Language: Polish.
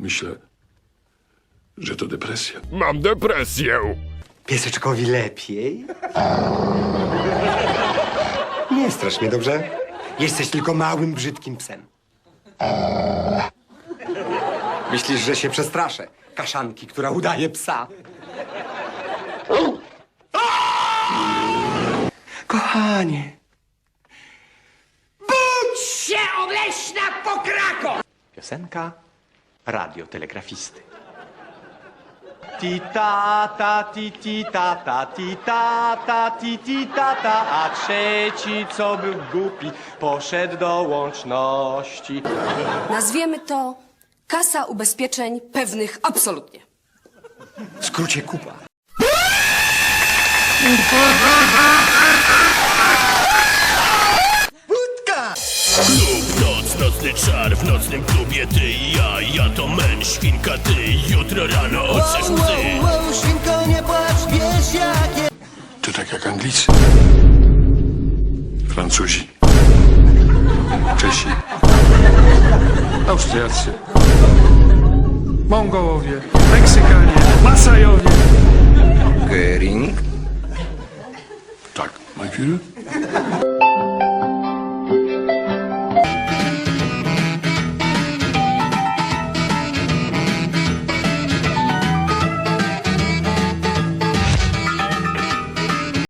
Myślę, że to depresja. Mam depresję. Pieseczkowi lepiej? Nie strasz mnie, dobrze? Jesteś tylko małym, brzydkim psem. Myślisz, że się przestraszę? Kaszanki, która udaje psa. Kochanie. Budź się, obleśna pokrako! Piosenka radiotelegrafisty. Ti ta ta ti ti ta ta ti ta ta ti ti ta ta a trzeci co był głupi poszedł do łączności. Nazwiemy to kasa ubezpieczeń pewnych absolutnie. W skrócie kupa. Noc, nocny czar W nocnym klubie ty i ja. Ja to men, świnka ty Jutro rano otrzesz łzy. To tak jak Anglicy, Francuzi, Czesi, Austriacy, Mongołowie, Meksykanie, Masajowie. Göring. tak, my Führer.